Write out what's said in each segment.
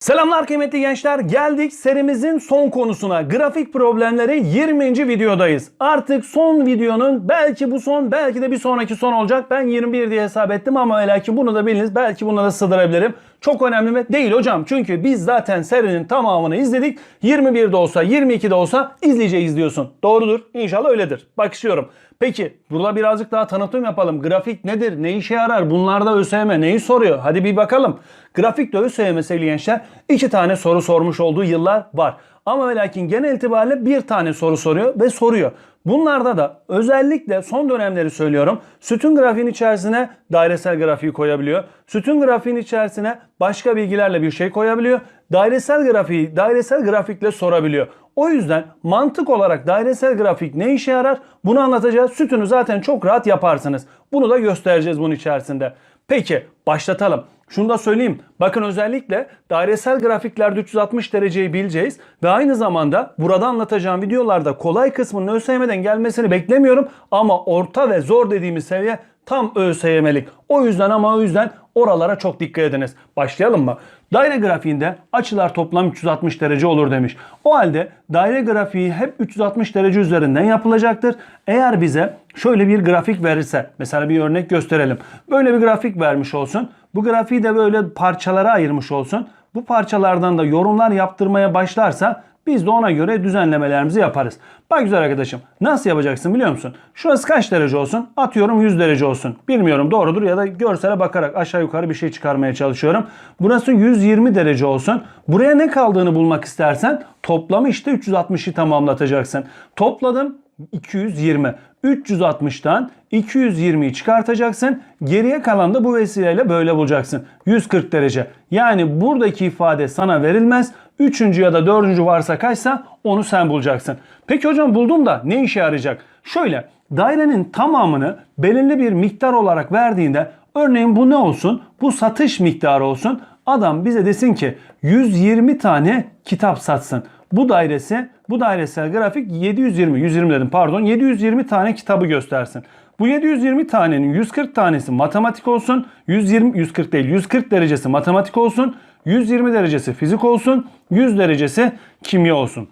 Selamlar kıymetli gençler. Geldik serimizin son konusuna. Grafik problemleri 20. videodayız. Artık son videonun belki bu son belki de bir sonraki son olacak. Ben 21 diye hesap ettim ama lakin bunu da biliniz. Belki bunu da sığdırabilirim. Çok önemli mi? Değil hocam. Çünkü biz zaten serinin tamamını izledik. 21'de olsa 22'de olsa izleyeceğiz diyorsun. Doğrudur. İnşallah öyledir. Bakışıyorum. Peki burada birazcık daha tanıtım yapalım. Grafik nedir? Ne işe yarar? Bunlarda ÖSYM neyi soruyor? Hadi bir bakalım. Grafikte ÖSYM sevgili gençler iki tane soru sormuş olduğu yıllar var. Ama ve lakin genel itibariyle bir tane soru soruyor ve soruyor. Bunlarda da özellikle son dönemleri söylüyorum. Sütun grafiğin içerisine dairesel grafiği koyabiliyor. Sütun grafiğin içerisine başka bilgilerle bir şey koyabiliyor. Dairesel grafiği dairesel grafikle sorabiliyor. O yüzden mantık olarak dairesel grafik ne işe yarar? Bunu anlatacağız. Sütunu zaten çok rahat yaparsınız. Bunu da göstereceğiz bunun içerisinde. Peki başlatalım. Şunu da söyleyeyim. Bakın özellikle dairesel grafiklerde 360 dereceyi bileceğiz. Ve aynı zamanda burada anlatacağım videolarda kolay kısmının ÖSYM'den gelmesini beklemiyorum. Ama orta ve zor dediğimiz seviye tam ÖSYM'lik. O yüzden ama o yüzden oralara çok dikkat ediniz. Başlayalım mı? Daire grafiğinde açılar toplam 360 derece olur demiş. O halde daire grafiği hep 360 derece üzerinden yapılacaktır. Eğer bize şöyle bir grafik verirse, mesela bir örnek gösterelim. Böyle bir grafik vermiş olsun. Bu grafiği de böyle parçalara ayırmış olsun. Bu parçalardan da yorumlar yaptırmaya başlarsa biz de ona göre düzenlemelerimizi yaparız. Bak güzel arkadaşım nasıl yapacaksın biliyor musun? Şurası kaç derece olsun? Atıyorum 100 derece olsun. Bilmiyorum doğrudur ya da görsele bakarak aşağı yukarı bir şey çıkarmaya çalışıyorum. Burası 120 derece olsun. Buraya ne kaldığını bulmak istersen toplamı işte 360'ı tamamlatacaksın. Topladım 220. 360'tan 220'yi çıkartacaksın. Geriye kalan da bu vesileyle böyle bulacaksın. 140 derece. Yani buradaki ifade sana verilmez. Üçüncü ya da dördüncü varsa kaçsa onu sen bulacaksın. Peki hocam buldum da ne işe yarayacak? Şöyle dairenin tamamını belirli bir miktar olarak verdiğinde örneğin bu ne olsun? Bu satış miktarı olsun. Adam bize desin ki 120 tane kitap satsın. Bu dairesi, bu dairesel grafik 720, 120 dedim pardon, 720 tane kitabı göstersin. Bu 720 tanenin 140 tanesi matematik olsun, 120, 140 değil, 140 derecesi matematik olsun, 120 derecesi fizik olsun, 100 derecesi kimya olsun.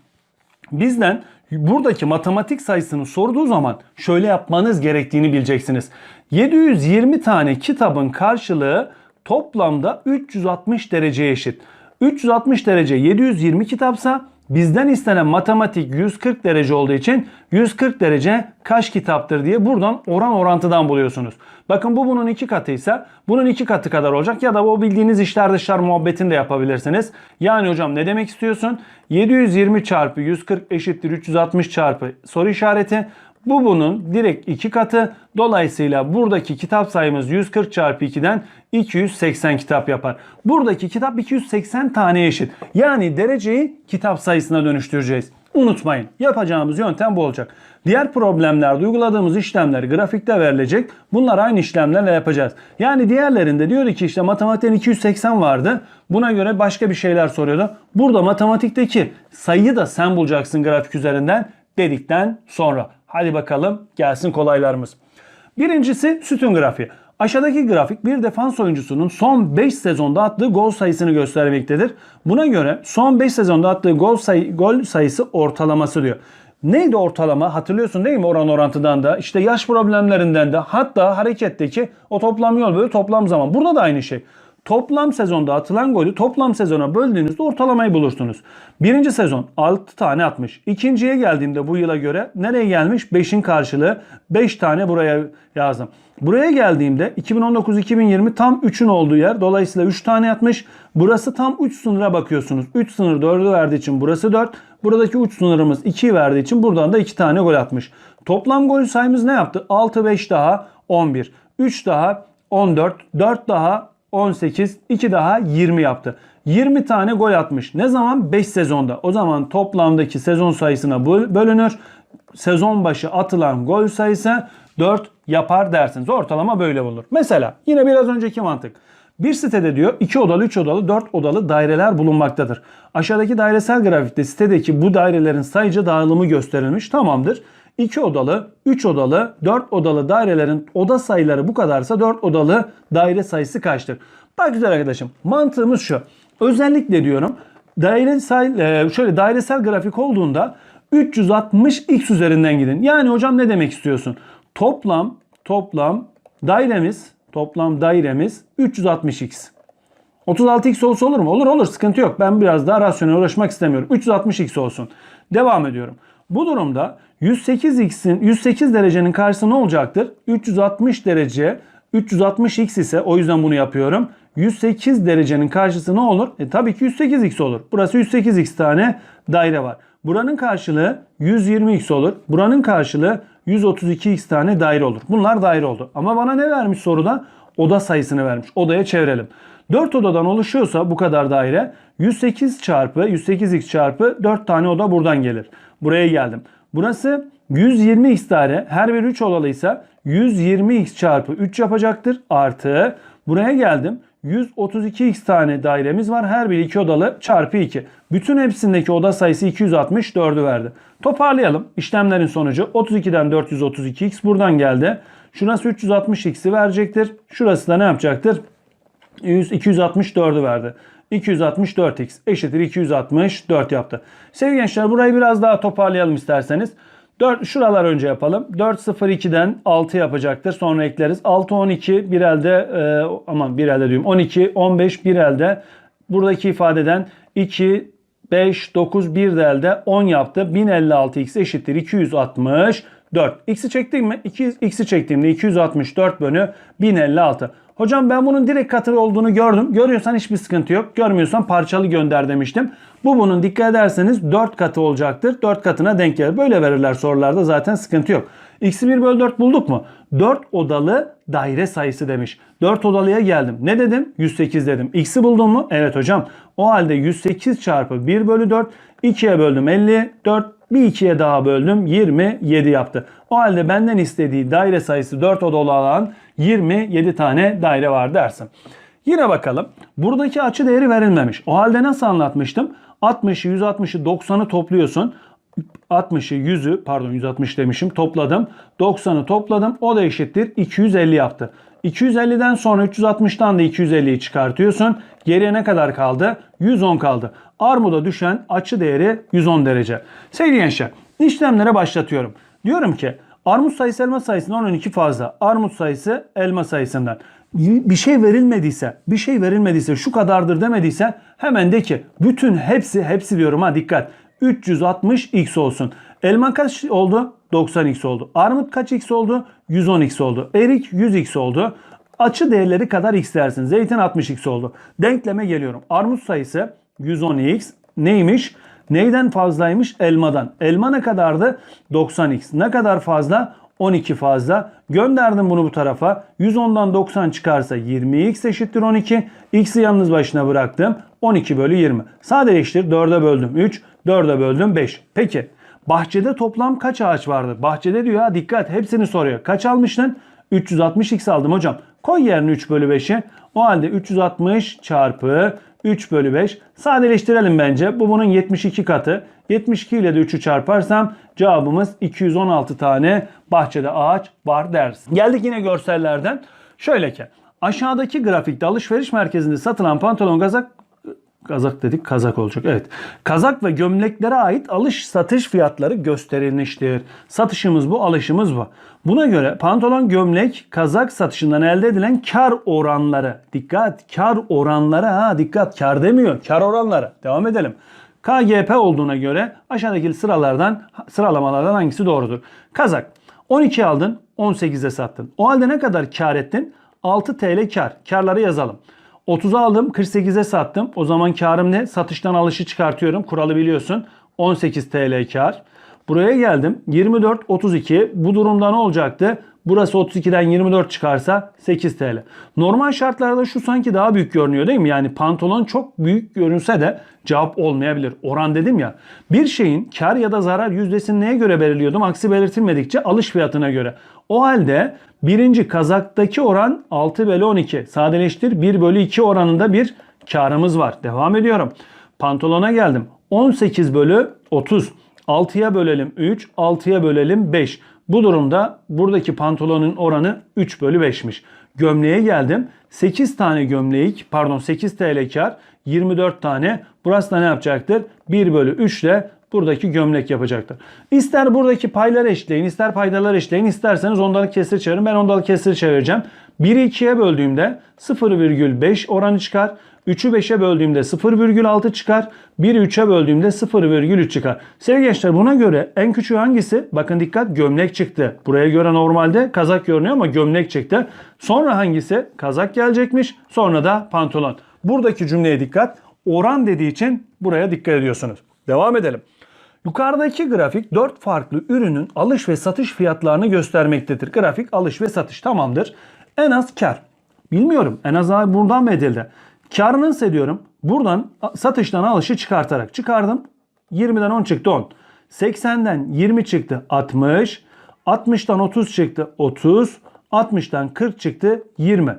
Bizden buradaki matematik sayısını sorduğu zaman şöyle yapmanız gerektiğini bileceksiniz. 720 tane kitabın karşılığı toplamda 360 dereceye eşit. 360 derece 720 kitapsa bizden istenen matematik 140 derece olduğu için 140 derece kaç kitaptır diye buradan oran orantıdan buluyorsunuz. Bakın bu bunun iki katıysa bunun iki katı kadar olacak ya da o bildiğiniz işler dışlar muhabbetini de yapabilirsiniz. Yani hocam ne demek istiyorsun? 720 çarpı 140 eşittir 360 çarpı soru işareti. Bu bunun direkt iki katı. Dolayısıyla buradaki kitap sayımız 140 çarpı 2'den 280 kitap yapar. Buradaki kitap 280 tane eşit. Yani dereceyi kitap sayısına dönüştüreceğiz. Unutmayın yapacağımız yöntem bu olacak. Diğer problemlerde uyguladığımız işlemler grafikte verilecek. Bunlar aynı işlemlerle yapacağız. Yani diğerlerinde diyordu ki işte matematikten 280 vardı. Buna göre başka bir şeyler soruyordu. Burada matematikteki sayıyı da sen bulacaksın grafik üzerinden dedikten sonra. Hadi bakalım gelsin kolaylarımız. Birincisi sütun grafiği. Aşağıdaki grafik bir defans oyuncusunun son 5 sezonda attığı gol sayısını göstermektedir. Buna göre son 5 sezonda attığı gol, sayı, gol sayısı ortalaması diyor. Neydi ortalama? Hatırlıyorsun değil mi oran orantıdan da? İşte yaş problemlerinden de hatta hareketteki o toplam yol bölü toplam zaman. Burada da aynı şey. Toplam sezonda atılan golü toplam sezona böldüğünüzde ortalamayı bulursunuz. Birinci sezon 6 tane atmış. İkinciye geldiğimde bu yıla göre nereye gelmiş? 5'in karşılığı 5 tane buraya yazdım. Buraya geldiğimde 2019-2020 tam 3'ün olduğu yer. Dolayısıyla 3 tane atmış. Burası tam 3 sınıra bakıyorsunuz. 3 sınır 4'ü verdiği için burası 4. Buradaki uç sınırımız 2 verdiği için buradan da 2 tane gol atmış. Toplam gol sayımız ne yaptı? 6 5 daha 11. 3 daha 14. 4 daha 18, 2 daha 20 yaptı. 20 tane gol atmış. Ne zaman? 5 sezonda. O zaman toplamdaki sezon sayısına bölünür. Sezon başı atılan gol sayısı 4 yapar dersiniz. Ortalama böyle bulunur. Mesela yine biraz önceki mantık. Bir sitede diyor 2 odalı, 3 odalı, 4 odalı daireler bulunmaktadır. Aşağıdaki dairesel grafikte sitedeki bu dairelerin sayıca dağılımı gösterilmiş. Tamamdır. 2 odalı, 3 odalı, 4 odalı dairelerin oda sayıları bu kadarsa 4 odalı daire sayısı kaçtır? Bak güzel arkadaşım mantığımız şu. Özellikle diyorum dairesel şöyle dairesel grafik olduğunda 360x üzerinden gidin. Yani hocam ne demek istiyorsun? Toplam toplam dairemiz toplam dairemiz 360x. 36x olsa olur mu? Olur olur sıkıntı yok. Ben biraz daha rasyonel uğraşmak istemiyorum. 360x olsun. Devam ediyorum. Bu durumda 108x'in 108 derecenin karşısı ne olacaktır? 360 derece 360x ise o yüzden bunu yapıyorum. 108 derecenin karşısı ne olur? E tabii ki 108x olur. Burası 108x tane daire var. Buranın karşılığı 120x olur. Buranın karşılığı 132x tane daire olur. Bunlar daire oldu. Ama bana ne vermiş soruda? Oda sayısını vermiş. Odaya çevirelim. 4 odadan oluşuyorsa bu kadar daire 108 çarpı 108x çarpı 4 tane oda buradan gelir. Buraya geldim. Burası 120x daire. Her bir 3 odalıysa 120x çarpı 3 yapacaktır. Artı buraya geldim. 132x tane dairemiz var. Her biri 2 odalı çarpı 2. Bütün hepsindeki oda sayısı 264'ü verdi. Toparlayalım. İşlemlerin sonucu 32'den 432x buradan geldi. Şurası 360x'i verecektir. Şurası da ne yapacaktır? 100, 264'ü verdi. 264x eşittir 264 yaptı. Sevgili gençler burayı biraz daha toparlayalım isterseniz. 4, şuralar önce yapalım. 4 0 2'den 6 yapacaktır. Sonra ekleriz. 6 12 bir elde e, aman bir elde diyorum. 12 15 bir elde. Buradaki ifadeden 2 5 9 bir de elde 10 yaptı. 1056x eşittir 264. X'i çektim mi? 2, X'i çektiğimde 264 bölü 1056. Hocam ben bunun direkt katı olduğunu gördüm. Görüyorsan hiçbir sıkıntı yok. Görmüyorsan parçalı gönder demiştim. Bu bunun dikkat ederseniz 4 katı olacaktır. 4 katına denk gelir. Böyle verirler sorularda zaten sıkıntı yok. X'i 1 bölü 4 bulduk mu? 4 odalı daire sayısı demiş. 4 odalıya geldim. Ne dedim? 108 dedim. X'i buldun mu? Evet hocam. O halde 108 çarpı 1 bölü 4 2'ye böldüm 50. 4 bir 2'ye daha böldüm 27 yaptı. O halde benden istediği daire sayısı 4 odalı alan 27 tane daire var dersin. Yine bakalım. Buradaki açı değeri verilmemiş. O halde nasıl anlatmıştım? 60'ı, 160'ı, 90'ı topluyorsun. 60'ı, 100'ü pardon 160 demişim topladım. 90'ı topladım. O da eşittir 250 yaptı. 250'den sonra 360'tan da 250'yi çıkartıyorsun. Geriye ne kadar kaldı? 110 kaldı. Armuda düşen açı değeri 110 derece. Sevgili gençler işlemlere başlatıyorum. Diyorum ki armut sayısı elma sayısından 12 fazla. Armut sayısı elma sayısından. Bir şey verilmediyse, bir şey verilmediyse, şu kadardır demediyse hemen de ki bütün hepsi, hepsi diyorum ha dikkat. 360x olsun. Elma kaç oldu? 90x oldu. Armut kaç x oldu? 110x oldu. Erik 100x oldu. Açı değerleri kadar x dersin. Zeytin 60x oldu. Denkleme geliyorum. Armut sayısı 110x neymiş? Neyden fazlaymış? Elmadan. Elma ne kadardı? 90x. Ne kadar fazla? 12 fazla. Gönderdim bunu bu tarafa. 110'dan 90 çıkarsa 20x eşittir 12. X'i yalnız başına bıraktım. 12 bölü 20. Sadeleştir. 4'e böldüm 3. 4'e böldüm 5. Peki bahçede toplam kaç ağaç vardı? Bahçede diyor ha dikkat hepsini soruyor. Kaç almıştın? 360x aldım hocam. Koy yerine 3 bölü 5'i. O halde 360 çarpı 3 bölü 5. Sadeleştirelim bence. Bu bunun 72 katı. 72 ile de 3'ü çarparsam cevabımız 216 tane bahçede ağaç var dersin. Geldik yine görsellerden. Şöyle ki aşağıdaki grafikte alışveriş merkezinde satılan pantolon kazak kazak dedik kazak olacak. Evet. Kazak ve gömleklere ait alış satış fiyatları gösterilmiştir. Satışımız bu, alışımız bu. Buna göre pantolon, gömlek, kazak satışından elde edilen kar oranları. Dikkat, kar oranları ha dikkat kar demiyor. Kar oranları. Devam edelim. KGP olduğuna göre aşağıdaki sıralardan sıralamalardan hangisi doğrudur? Kazak 12 aldın, 18'e sattın. O halde ne kadar kar ettin? 6 TL kar. Karları yazalım. 30'a aldım 48'e sattım. O zaman karım ne? Satıştan alışı çıkartıyorum. Kuralı biliyorsun. 18 TL kar. Buraya geldim. 24, 32. Bu durumda ne olacaktı? Burası 32'den 24 çıkarsa 8 TL. Normal şartlarda şu sanki daha büyük görünüyor değil mi? Yani pantolon çok büyük görünse de cevap olmayabilir. Oran dedim ya. Bir şeyin kar ya da zarar yüzdesini neye göre belirliyordum? Aksi belirtilmedikçe alış fiyatına göre. O halde birinci kazaktaki oran 6 bölü 12. Sadeleştir 1 bölü 2 oranında bir karımız var. Devam ediyorum. Pantolona geldim. 18 bölü 30. 6'ya bölelim 3, 6'ya bölelim 5. Bu durumda buradaki pantolonun oranı 3 bölü 5'miş. Gömleğe geldim. 8 tane gömlek pardon 8 TL kar 24 tane. Burası da ne yapacaktır? 1 bölü 3 ile buradaki gömlek yapacaktır. İster buradaki payları eşitleyin, ister paydaları eşitleyin, isterseniz ondalık kesir çevirin. Ben ondalık kesir çevireceğim. 1'i 2'ye böldüğümde 0,5 oranı çıkar. 3'ü 5'e böldüğümde 0,6 çıkar. 1'i 3'e böldüğümde 0,3 çıkar. Sevgili gençler buna göre en küçüğü hangisi? Bakın dikkat gömlek çıktı. Buraya göre normalde kazak görünüyor ama gömlek çıktı. Sonra hangisi? Kazak gelecekmiş. Sonra da pantolon. Buradaki cümleye dikkat. Oran dediği için buraya dikkat ediyorsunuz. Devam edelim. Yukarıdaki grafik 4 farklı ürünün alış ve satış fiyatlarını göstermektedir. Grafik alış ve satış tamamdır. En az kar. Bilmiyorum en az buradan mı edildi? Karını ise diyorum buradan satıştan alışı çıkartarak çıkardım. 20'den 10 çıktı 10. 80'den 20 çıktı 60. 60'tan 30 çıktı 30. 60'tan 40 çıktı 20.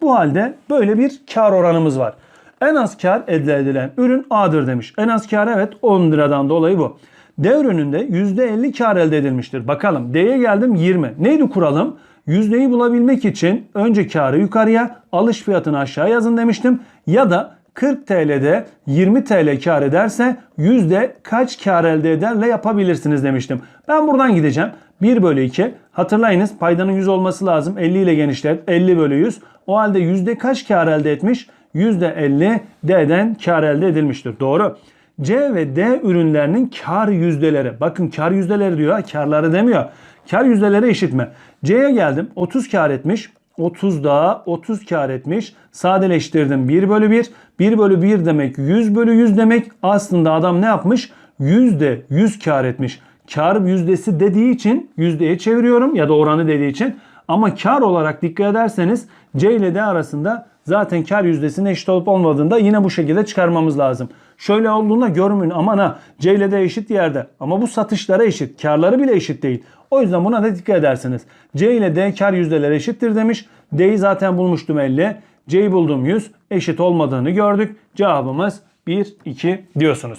Bu halde böyle bir kar oranımız var. En az kar elde edilen ürün A'dır demiş. En az kar evet 10 liradan dolayı bu. D ürününde %50 kar elde edilmiştir. Bakalım D'ye geldim 20. Neydi kuralım? Yüzdeyi bulabilmek için önce karı yukarıya, alış fiyatını aşağı yazın demiştim. Ya da 40 TL'de 20 TL kar ederse yüzde kaç kar elde ederle yapabilirsiniz demiştim. Ben buradan gideceğim. 1 bölü 2. Hatırlayınız paydanın 100 olması lazım. 50 ile genişlet. 50 bölü 100. O halde yüzde kaç kar elde etmiş? %50 D'den kar elde edilmiştir. Doğru. C ve D ürünlerinin kar yüzdeleri. Bakın kar yüzdeleri diyor. Karları demiyor. Kar yüzdeleri eşit mi? C'ye geldim. 30 kar etmiş. 30 daha 30 kar etmiş. Sadeleştirdim 1 bölü 1. 1 bölü 1 demek 100 bölü 100 demek. Aslında adam ne yapmış? Yüzde 100 kar etmiş. Kar yüzdesi dediği için yüzdeye çeviriyorum ya da oranı dediği için. Ama kar olarak dikkat ederseniz C ile D arasında zaten kar yüzdesinin eşit olup olmadığında yine bu şekilde çıkarmamız lazım. Şöyle olduğunda görmün aman ha C ile D eşit yerde ama bu satışlara eşit. Karları bile eşit değil. O yüzden buna da dikkat edersiniz. C ile D kar yüzdeleri eşittir demiş. D'yi zaten bulmuştum 50. C'yi buldum 100. Eşit olmadığını gördük. Cevabımız 1, 2 diyorsunuz.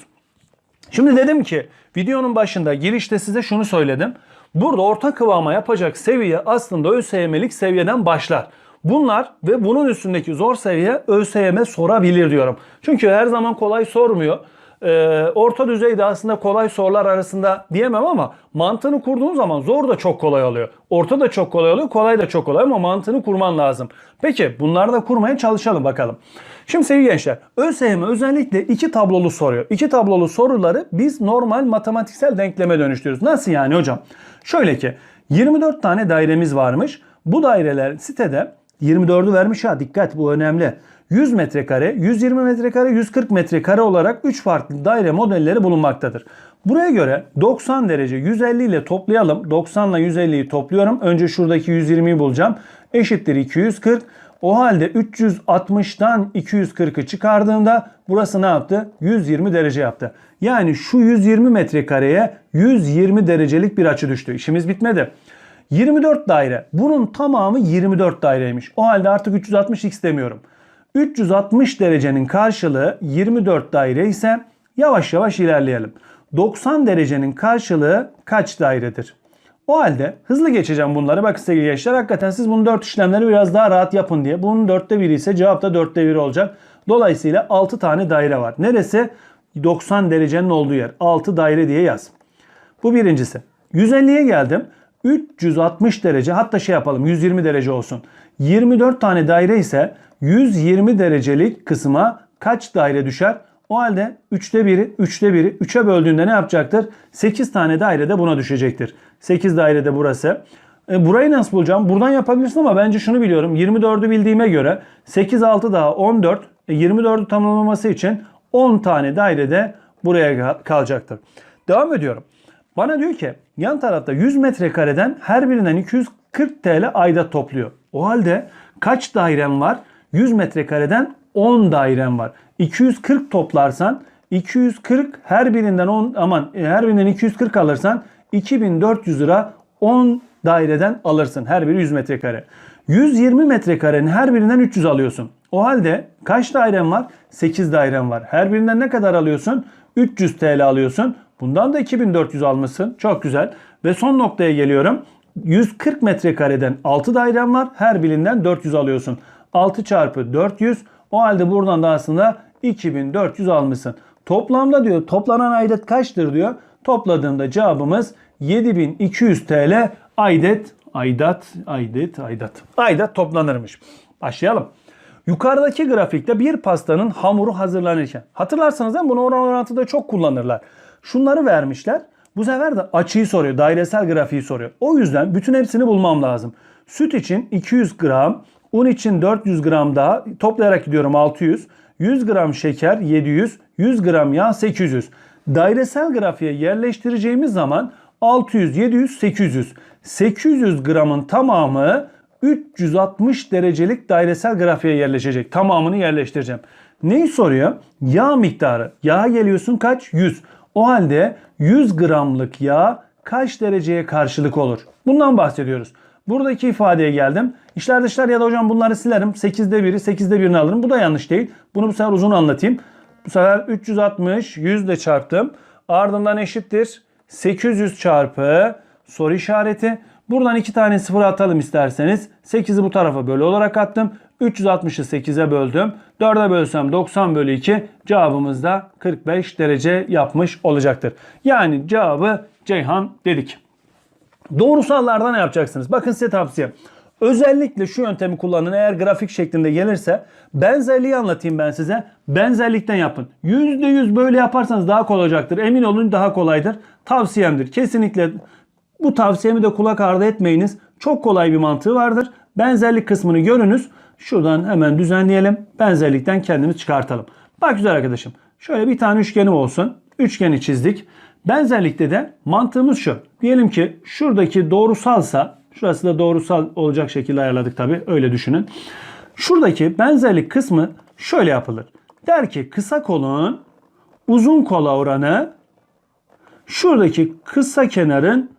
Şimdi dedim ki videonun başında girişte size şunu söyledim. Burada orta kıvama yapacak seviye aslında ÖSYM'lik seviyeden başlar. Bunlar ve bunun üstündeki zor seviye ÖSYM sorabilir diyorum. Çünkü her zaman kolay sormuyor. Ee, orta düzeyde aslında kolay sorular arasında diyemem ama mantığını kurduğun zaman zor da çok kolay oluyor. Orta da çok kolay oluyor, kolay da çok kolay ama mantığını kurman lazım. Peki bunları da kurmaya çalışalım bakalım. Şimdi sevgili gençler, ÖSYM özellikle iki tablolu soruyor. İki tablolu soruları biz normal matematiksel denkleme dönüştürüyoruz. Nasıl yani hocam? Şöyle ki 24 tane dairemiz varmış. Bu daireler sitede 24'ü vermiş ha dikkat bu önemli. 100 metrekare, 120 metrekare, 140 metrekare olarak 3 farklı daire modelleri bulunmaktadır. Buraya göre 90 derece 150 ile toplayalım. 90 ile 150'yi topluyorum. Önce şuradaki 120'yi bulacağım. Eşittir 240. O halde 360'tan 240'ı çıkardığımda burası ne yaptı? 120 derece yaptı. Yani şu 120 metrekareye 120 derecelik bir açı düştü. İşimiz bitmedi. 24 daire. Bunun tamamı 24 daireymiş. O halde artık 360x demiyorum. 360 derecenin karşılığı 24 daire ise yavaş yavaş ilerleyelim. 90 derecenin karşılığı kaç dairedir? O halde hızlı geçeceğim bunları. Bakın sevgili gençler hakikaten siz bunu 4 işlemleri biraz daha rahat yapın diye. Bunun 4'te 1 ise cevap da 4'te 1 olacak. Dolayısıyla 6 tane daire var. Neresi? 90 derecenin olduğu yer. 6 daire diye yaz. Bu birincisi. 150'ye geldim. 360 derece hatta şey yapalım 120 derece olsun. 24 tane daire ise 120 derecelik kısma kaç daire düşer? O halde 3'te 1'i 3'te 1'i 3'e böldüğünde ne yapacaktır? 8 tane daire de buna düşecektir. 8 daire de burası. E, burayı nasıl bulacağım? Buradan yapabilirsin ama bence şunu biliyorum. 24'ü bildiğime göre 8 6 daha 14. E, 24'ü tamamlaması için 10 tane daire de buraya kalacaktır. Devam ediyorum. Bana diyor ki yan tarafta 100 metrekareden her birinden 240 TL ayda topluyor. O halde kaç dairem var? 100 metrekareden 10 dairem var. 240 toplarsan 240 her birinden 10 aman e, her birinden 240 alırsan 2400 lira 10 daireden alırsın. Her biri 100 metrekare. 120 metrekarenin her birinden 300 alıyorsun. O halde kaç dairem var? 8 dairem var. Her birinden ne kadar alıyorsun? 300 TL alıyorsun. Bundan da 2400 almışsın. Çok güzel. Ve son noktaya geliyorum. 140 metrekareden 6 dairem var. Her birinden 400 alıyorsun. 6 çarpı 400. O halde buradan da aslında 2400 almışsın. Toplamda diyor toplanan aidat kaçtır diyor. Topladığımda cevabımız 7200 TL aidet, aidat, aidet, aidat. Aidat toplanırmış. Başlayalım. Yukarıdaki grafikte bir pastanın hamuru hazırlanırken. Hatırlarsanız değil? Bunu oran orantıda çok kullanırlar. Şunları vermişler. Bu sefer de açıyı soruyor. Dairesel grafiği soruyor. O yüzden bütün hepsini bulmam lazım. Süt için 200 gram, un için 400 gram daha toplayarak gidiyorum 600. 100 gram şeker 700, 100 gram yağ 800. Dairesel grafiğe yerleştireceğimiz zaman 600, 700, 800. 800 gramın tamamı 360 derecelik dairesel grafiğe yerleşecek. Tamamını yerleştireceğim. Neyi soruyor? Yağ miktarı. Yağa geliyorsun kaç? 100. O halde 100 gramlık yağ kaç dereceye karşılık olur? Bundan bahsediyoruz. Buradaki ifadeye geldim. İşler dışlar ya da hocam bunları silerim. 8'de 1'i 8'de 1'ini alırım. Bu da yanlış değil. Bunu bu sefer uzun anlatayım. Bu sefer 360 100 ile çarptım. Ardından eşittir. 800 çarpı soru işareti. Buradan iki tane sıfır atalım isterseniz. 8'i bu tarafa bölü olarak attım. 360'ı 8'e böldüm. 4'e bölsem 90 bölü 2 cevabımız da 45 derece yapmış olacaktır. Yani cevabı Ceyhan dedik. Doğrusallarda ne yapacaksınız? Bakın size tavsiye. Özellikle şu yöntemi kullanın. Eğer grafik şeklinde gelirse benzerliği anlatayım ben size. Benzerlikten yapın. %100 böyle yaparsanız daha kolay olacaktır. Emin olun daha kolaydır. Tavsiyemdir. Kesinlikle bu tavsiyemi de kulak ardı etmeyiniz. Çok kolay bir mantığı vardır. Benzerlik kısmını görünüz. Şuradan hemen düzenleyelim. Benzerlikten kendimiz çıkartalım. Bak güzel arkadaşım. Şöyle bir tane üçgenim olsun. Üçgeni çizdik. Benzerlikte de mantığımız şu. Diyelim ki şuradaki doğrusalsa, şurası da doğrusal olacak şekilde ayarladık tabi öyle düşünün. Şuradaki benzerlik kısmı şöyle yapılır. Der ki kısa kolun uzun kola oranı şuradaki kısa kenarın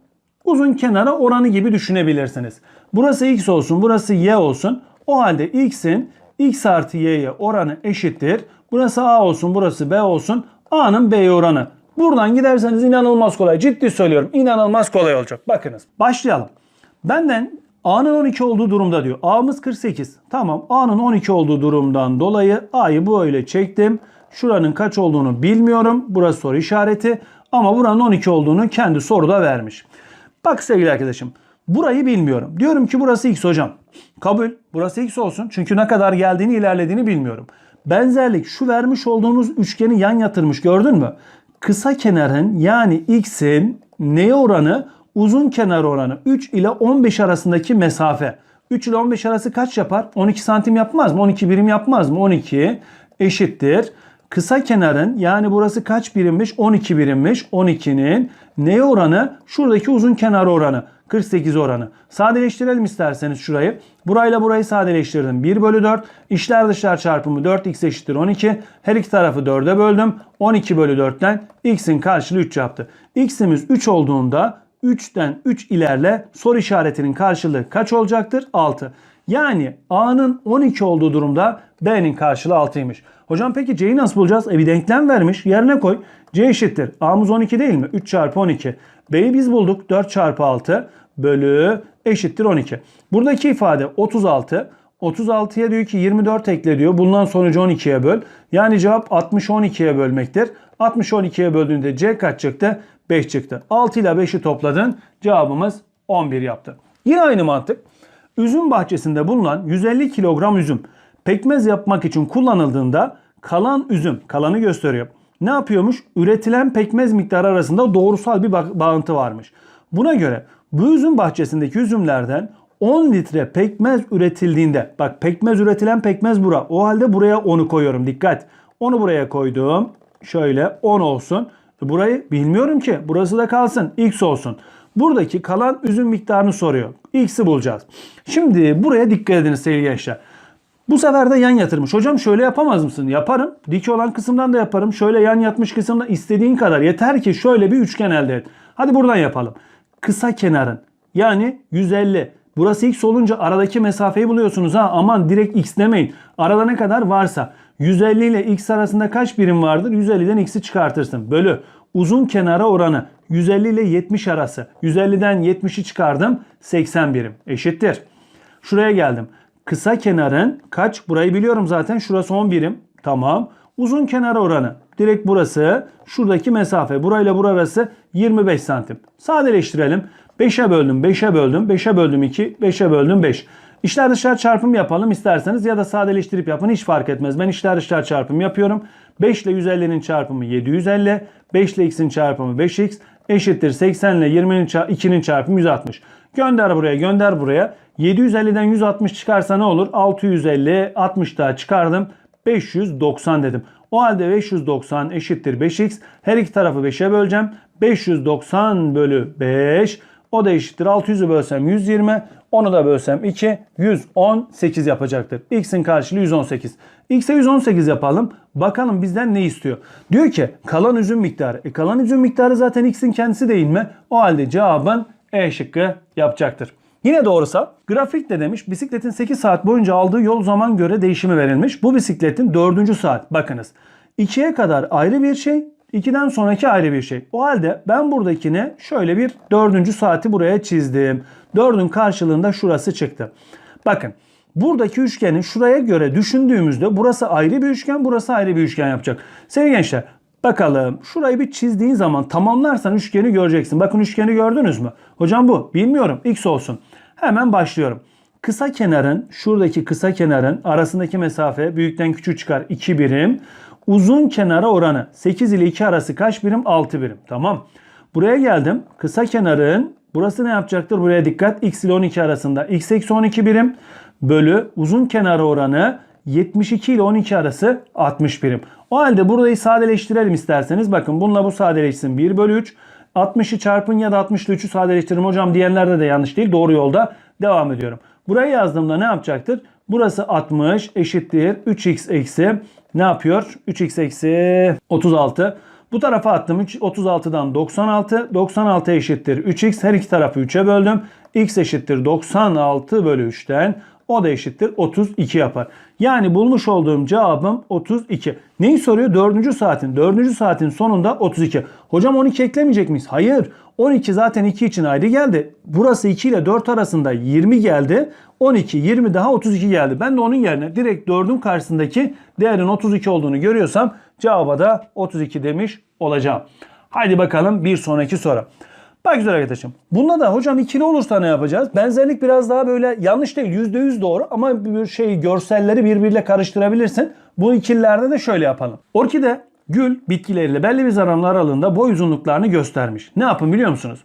uzun kenara oranı gibi düşünebilirsiniz. Burası x olsun, burası y olsun. O halde x'in x artı y'ye oranı eşittir. Burası a olsun, burası b olsun. a'nın b'ye oranı. Buradan giderseniz inanılmaz kolay. Ciddi söylüyorum. inanılmaz kolay olacak. Bakınız. Başlayalım. Benden A'nın 12 olduğu durumda diyor. A'mız 48. Tamam. A'nın 12 olduğu durumdan dolayı A'yı böyle çektim. Şuranın kaç olduğunu bilmiyorum. Burası soru işareti. Ama buranın 12 olduğunu kendi soruda vermiş. Bak sevgili arkadaşım. Burayı bilmiyorum. Diyorum ki burası x hocam. Kabul. Burası x olsun. Çünkü ne kadar geldiğini ilerlediğini bilmiyorum. Benzerlik şu vermiş olduğunuz üçgeni yan yatırmış gördün mü? Kısa kenarın yani x'in neye oranı? Uzun kenar oranı 3 ile 15 arasındaki mesafe. 3 ile 15 arası kaç yapar? 12 santim yapmaz mı? 12 birim yapmaz mı? 12 eşittir. Kısa kenarın yani burası kaç birimmiş? 12 birimmiş. 12'nin neye oranı? Şuradaki uzun kenar oranı. 48 oranı. Sadeleştirelim isterseniz şurayı. Burayla burayı sadeleştirdim. 1 bölü 4. İşler dışlar çarpımı 4x eşittir 12. Her iki tarafı 4'e böldüm. 12 bölü 4'ten x'in karşılığı 3 yaptı. x'imiz 3 olduğunda 3'ten 3 ilerle soru işaretinin karşılığı kaç olacaktır? 6. Yani A'nın 12 olduğu durumda B'nin karşılığı 6'ymış. Hocam peki C'yi nasıl bulacağız? E bir denklem vermiş. Yerine koy. C eşittir. A'mız 12 değil mi? 3 çarpı 12. B'yi biz bulduk. 4 çarpı 6 bölü eşittir 12. Buradaki ifade 36. 36'ya diyor ki 24 ekle diyor. Bundan sonucu 12'ye böl. Yani cevap 60 12'ye bölmektir. 60 12'ye böldüğünde C kaç çıktı? 5 çıktı. 6 ile 5'i topladın. Cevabımız 11 yaptı. Yine aynı mantık. Üzüm bahçesinde bulunan 150 kilogram üzüm pekmez yapmak için kullanıldığında kalan üzüm, kalanı gösteriyor. Ne yapıyormuş? Üretilen pekmez miktarı arasında doğrusal bir bağıntı varmış. Buna göre bu üzüm bahçesindeki üzümlerden 10 litre pekmez üretildiğinde bak pekmez üretilen pekmez bura. O halde buraya 10'u koyuyorum. Dikkat. Onu buraya koydum. Şöyle 10 olsun. Burayı bilmiyorum ki. Burası da kalsın. X olsun. Buradaki kalan üzüm miktarını soruyor. X'i bulacağız. Şimdi buraya dikkat ediniz sevgili gençler. Bu sefer de yan yatırmış. Hocam şöyle yapamaz mısın? Yaparım. Dik olan kısımdan da yaparım. Şöyle yan yatmış kısımda istediğin kadar. Yeter ki şöyle bir üçgen elde et. Hadi buradan yapalım. Kısa kenarın yani 150. Burası x olunca aradaki mesafeyi buluyorsunuz ha. Aman direkt x demeyin. Arada ne kadar varsa. 150 ile x arasında kaç birim vardır? 150'den x'i çıkartırsın. Bölü. uzun kenara oranı 150 ile 70 arası. 150'den 70'i çıkardım 80 birim eşittir. Şuraya geldim. Kısa kenarın kaç? Burayı biliyorum zaten. Şurası 10 birim. Tamam. Uzun kenar oranı. Direkt burası. Şuradaki mesafe. Burayla bura arası 25 santim. Sadeleştirelim. 5'e böldüm, 5'e böldüm, 5'e böldüm 2, 5'e böldüm 5. İçler dışlar çarpım yapalım isterseniz ya da sadeleştirip yapın hiç fark etmez. Ben içler dışlar çarpım yapıyorum. 5 ile 150'nin çarpımı 750, 5 ile x'in çarpımı 5x eşittir 80 ile 20'nin 2'nin çarpımı 160. Gönder buraya, gönder buraya. 750'den 160 çıkarsa ne olur? 650, 60 daha çıkardım. 590 dedim. O halde 590 eşittir 5x. Her iki tarafı 5'e böleceğim. 590 bölü 5. O da eşittir 600'ü bölsem 120. Onu da bölsem 2. 118 yapacaktır. X'in karşılığı 118. X'e 118 yapalım. Bakalım bizden ne istiyor? Diyor ki kalan üzüm miktarı. E kalan üzüm miktarı zaten X'in kendisi değil mi? O halde cevabın E şıkkı yapacaktır. Yine doğrusa grafik de demiş bisikletin 8 saat boyunca aldığı yol zaman göre değişimi verilmiş. Bu bisikletin 4. saat bakınız 2'ye kadar ayrı bir şey 2'den sonraki ayrı bir şey. O halde ben buradakine şöyle bir 4. saati buraya çizdim. 4'ün karşılığında şurası çıktı. Bakın buradaki üçgeni şuraya göre düşündüğümüzde burası ayrı bir üçgen burası ayrı bir üçgen yapacak. Sevgili gençler Bakalım şurayı bir çizdiğin zaman tamamlarsan üçgeni göreceksin. Bakın üçgeni gördünüz mü? Hocam bu. Bilmiyorum. X olsun. Hemen başlıyorum. Kısa kenarın şuradaki kısa kenarın arasındaki mesafe büyükten küçük çıkar 2 birim. Uzun kenara oranı 8 ile 2 arası kaç birim? 6 birim. Tamam. Buraya geldim. Kısa kenarın burası ne yapacaktır? Buraya dikkat. X ile 12 arasında. X eksi 12 birim bölü uzun kenara oranı 72 ile 12 arası 60 birim. O halde burayı sadeleştirelim isterseniz. Bakın bununla bu sadeleşsin. 1 bölü 3. 60'ı çarpın ya da 60 ile 3'ü sadeleştirin. Hocam diyenlerde de yanlış değil. Doğru yolda devam ediyorum. Burayı yazdığımda ne yapacaktır? Burası 60 eşittir 3x eksi ne yapıyor? 3x eksi 36. Bu tarafa attım. 36'dan 96. 96 eşittir 3x. Her iki tarafı 3'e böldüm. x eşittir 96 bölü 3'ten. O da eşittir 32 yapar. Yani bulmuş olduğum cevabım 32. Neyi soruyor? 4. saatin. 4. saatin sonunda 32. Hocam 12 eklemeyecek miyiz? Hayır. 12 zaten 2 için ayrı geldi. Burası 2 ile 4 arasında 20 geldi. 12, 20 daha 32 geldi. Ben de onun yerine direkt 4'ün karşısındaki değerin 32 olduğunu görüyorsam cevaba da 32 demiş olacağım. Haydi bakalım bir sonraki soru. Bak güzel arkadaşım. Bunda da hocam ikili olursa ne yapacağız? Benzerlik biraz daha böyle yanlış değil %100 doğru ama bir şey görselleri birbiriyle karıştırabilirsin. Bu ikililerde de şöyle yapalım. Orkide gül bitkileriyle belli bir zamanlar aralığında boy uzunluklarını göstermiş. Ne yapın biliyor musunuz?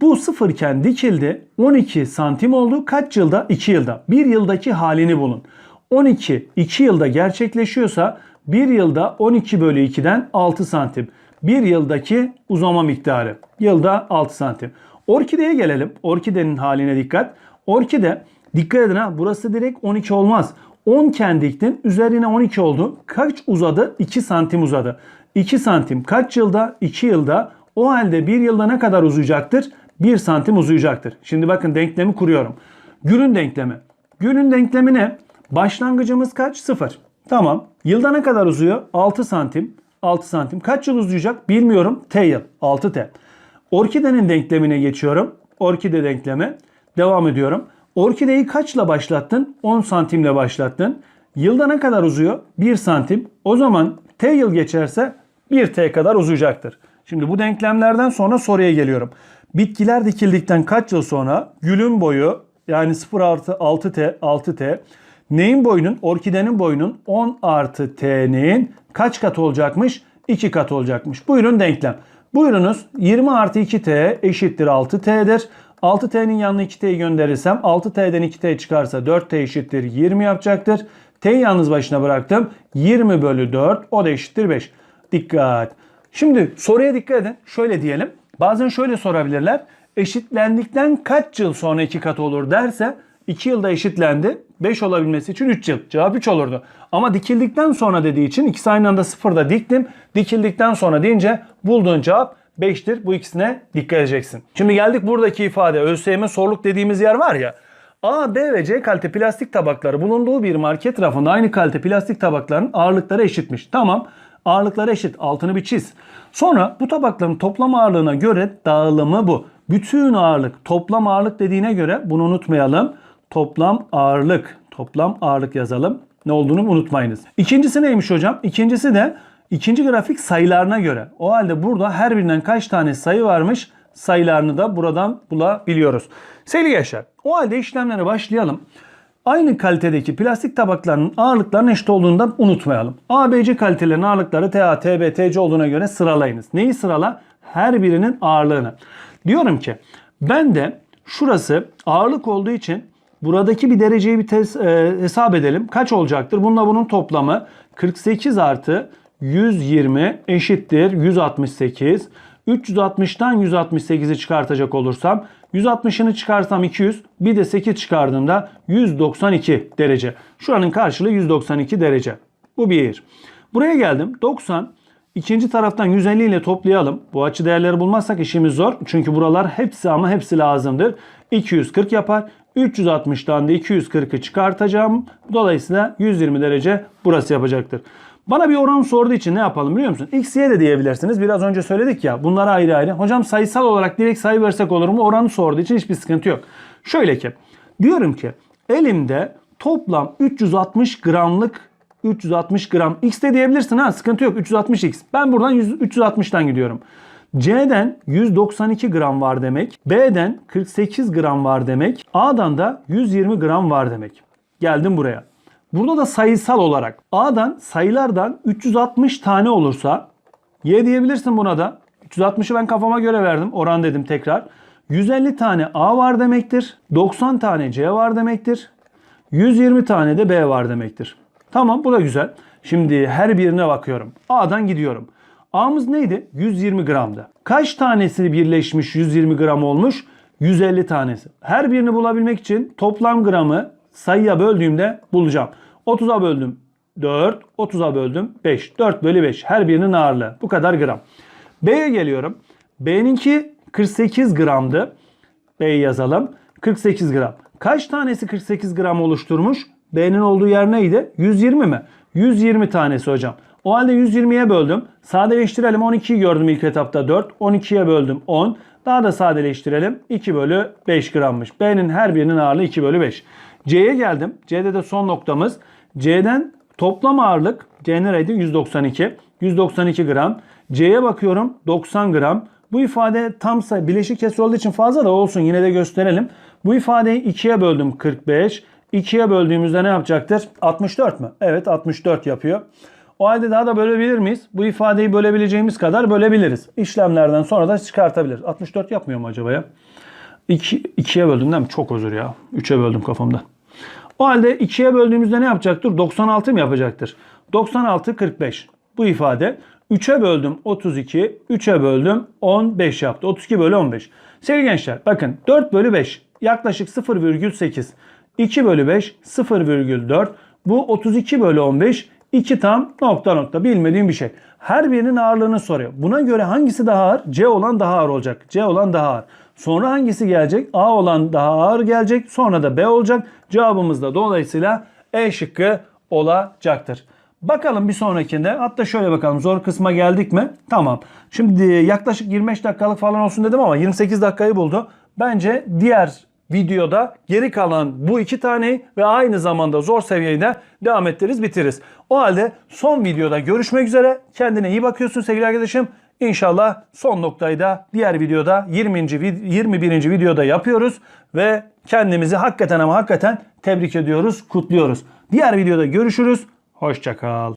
Bu sıfırken dikildi 12 santim oldu. Kaç yılda? 2 yılda. 1 yıldaki halini bulun. 12 2 yılda gerçekleşiyorsa 1 yılda 12 bölü 2'den 6 santim. 1 yıldaki uzama miktarı. Yılda 6 santim. Orkideye gelelim. Orkidenin haline dikkat. Orkide dikkat edin ha burası direkt 12 olmaz. 10 ken diktin üzerine 12 oldu. Kaç uzadı? 2 santim uzadı. 2 santim kaç yılda? 2 yılda. O halde 1 yılda ne kadar uzayacaktır? 1 santim uzayacaktır. Şimdi bakın denklemi kuruyorum. Gül'ün denklemi. Gül'ün denklemi ne? Başlangıcımız kaç? 0. Tamam. Yılda ne kadar uzuyor? 6 santim. 6 santim. Kaç yıl uzayacak bilmiyorum. T yıl. 6T. Orkidenin denklemine geçiyorum. Orkide denklemi. Devam ediyorum. Orkideyi kaçla başlattın? 10 santimle başlattın. Yılda ne kadar uzuyor? 1 santim. O zaman T yıl geçerse 1T kadar uzayacaktır. Şimdi bu denklemlerden sonra soruya geliyorum. Bitkiler dikildikten kaç yıl sonra gülün boyu yani 0 artı 6T 6T neyin boyunun? Orkidenin boyunun 10 artı T'nin kaç kat olacakmış? 2 kat olacakmış. Buyurun denklem. Buyurunuz 20 artı 2T eşittir 6T'dir. 6T'nin yanına 2T'yi gönderirsem 6T'den 2T çıkarsa 4T eşittir 20 yapacaktır. T'yi yalnız başına bıraktım. 20 bölü 4 o da eşittir 5. Dikkat. Şimdi soruya dikkat edin. Şöyle diyelim. Bazen şöyle sorabilirler. Eşitlendikten kaç yıl sonra 2 kat olur derse 2 yılda eşitlendi. 5 olabilmesi için 3 yıl. Cevap 3 olurdu. Ama dikildikten sonra dediği için ikisi aynı anda sıfırda diktim. Dikildikten sonra deyince bulduğun cevap 5'tir. Bu ikisine dikkat edeceksin. Şimdi geldik buradaki ifade. ÖSYM sorluk dediğimiz yer var ya. A, B ve C kalite plastik tabakları bulunduğu bir market rafında aynı kalite plastik tabakların ağırlıkları eşitmiş. Tamam. Ağırlıklar eşit. Altını bir çiz. Sonra bu tabakların toplam ağırlığına göre dağılımı bu. Bütün ağırlık toplam ağırlık dediğine göre bunu unutmayalım. Toplam ağırlık. Toplam ağırlık yazalım. Ne olduğunu unutmayınız. İkincisi neymiş hocam? İkincisi de ikinci grafik sayılarına göre. O halde burada her birinden kaç tane sayı varmış? Sayılarını da buradan bulabiliyoruz. Sevgili gençler o halde işlemlere başlayalım. Aynı kalitedeki plastik tabakların ağırlıklarının eşit olduğunu da unutmayalım. ABC kalitelerinin ağırlıkları TA, TB, TC olduğuna göre sıralayınız. Neyi sırala? Her birinin ağırlığını. Diyorum ki ben de şurası ağırlık olduğu için buradaki bir dereceyi bir tes- e, hesap edelim. Kaç olacaktır? Bununla bunun toplamı 48 artı 120 eşittir 168. 360'tan 168'i çıkartacak olursam 160'ını çıkarsam 200 bir de 8 çıkardığımda 192 derece. Şuranın karşılığı 192 derece. Bu bir. Buraya geldim 90 İkinci taraftan 150 ile toplayalım. Bu açı değerleri bulmazsak işimiz zor. Çünkü buralar hepsi ama hepsi lazımdır. 240 yapar. 360'tan da 240'ı çıkartacağım. Dolayısıyla 120 derece burası yapacaktır. Bana bir oran sorduğu için ne yapalım biliyor musun? X, Y de diyebilirsiniz. Biraz önce söyledik ya bunlar ayrı ayrı. Hocam sayısal olarak direkt sayı versek olur mu? Oranı sorduğu için hiçbir sıkıntı yok. Şöyle ki diyorum ki elimde toplam 360 gramlık 360 gram X de diyebilirsin ha sıkıntı yok 360X. Ben buradan 100, 360'tan gidiyorum. C'den 192 gram var demek. B'den 48 gram var demek. A'dan da 120 gram var demek. Geldim buraya. Burada da sayısal olarak A'dan sayılardan 360 tane olursa Y diyebilirsin buna da. 360'ı ben kafama göre verdim. Oran dedim tekrar. 150 tane A var demektir. 90 tane C var demektir. 120 tane de B var demektir. Tamam bu da güzel. Şimdi her birine bakıyorum. A'dan gidiyorum. A'mız neydi? 120 gramdı. Kaç tanesi birleşmiş 120 gram olmuş? 150 tanesi. Her birini bulabilmek için toplam gramı sayıya böldüğümde bulacağım. 30'a böldüm 4, 30'a böldüm 5. 4 bölü 5 her birinin ağırlığı. Bu kadar gram. B'ye geliyorum. B'ninki 48 gramdı. B'yi yazalım. 48 gram. Kaç tanesi 48 gram oluşturmuş? B'nin olduğu yer neydi? 120 mi? 120 tanesi hocam. O halde 120'ye böldüm. Sadeleştirelim. 12'yi gördüm ilk etapta 4. 12'ye böldüm 10. Daha da sadeleştirelim. 2 bölü 5 grammış. B'nin her birinin ağırlığı 2 bölü 5. C'ye geldim. C'de de son noktamız. C'den toplam ağırlık C nereydi? 192. 192 gram. C'ye bakıyorum 90 gram. Bu ifade tam sayı bileşik kesir olduğu için fazla da olsun yine de gösterelim. Bu ifadeyi 2'ye böldüm 45. 2'ye böldüğümüzde ne yapacaktır? 64 mü? Evet 64 yapıyor. O halde daha da bölebilir miyiz? Bu ifadeyi bölebileceğimiz kadar bölebiliriz. İşlemlerden sonra da çıkartabiliriz. 64 yapmıyor mu acaba ya? 2, 2'ye böldüm değil mi? Çok özür ya. 3'e böldüm kafamda. O halde 2'ye böldüğümüzde ne yapacaktır? 96 mı yapacaktır? 96 45. Bu ifade 3'e böldüm 32, 3'e böldüm 15 yaptı. 32 bölü 15. Sevgili gençler bakın 4 bölü 5 yaklaşık 0,8. 2 bölü 5 0,4. Bu 32 bölü 15 2 tam nokta nokta bilmediğim bir şey. Her birinin ağırlığını soruyor. Buna göre hangisi daha ağır? C olan daha ağır olacak. C olan daha ağır. Sonra hangisi gelecek? A olan daha ağır gelecek. Sonra da B olacak. Cevabımız da dolayısıyla E şıkkı olacaktır. Bakalım bir sonrakinde. Hatta şöyle bakalım. Zor kısma geldik mi? Tamam. Şimdi yaklaşık 25 dakikalık falan olsun dedim ama 28 dakikayı buldu. Bence diğer videoda geri kalan bu iki taneyi ve aynı zamanda zor seviyeyi de devam ettiririz bitiririz. O halde son videoda görüşmek üzere. Kendine iyi bakıyorsun sevgili arkadaşım. İnşallah son noktayı da diğer videoda 20. vid- 21. videoda yapıyoruz ve kendimizi hakikaten ama hakikaten tebrik ediyoruz, kutluyoruz. Diğer videoda görüşürüz. Hoşçakal.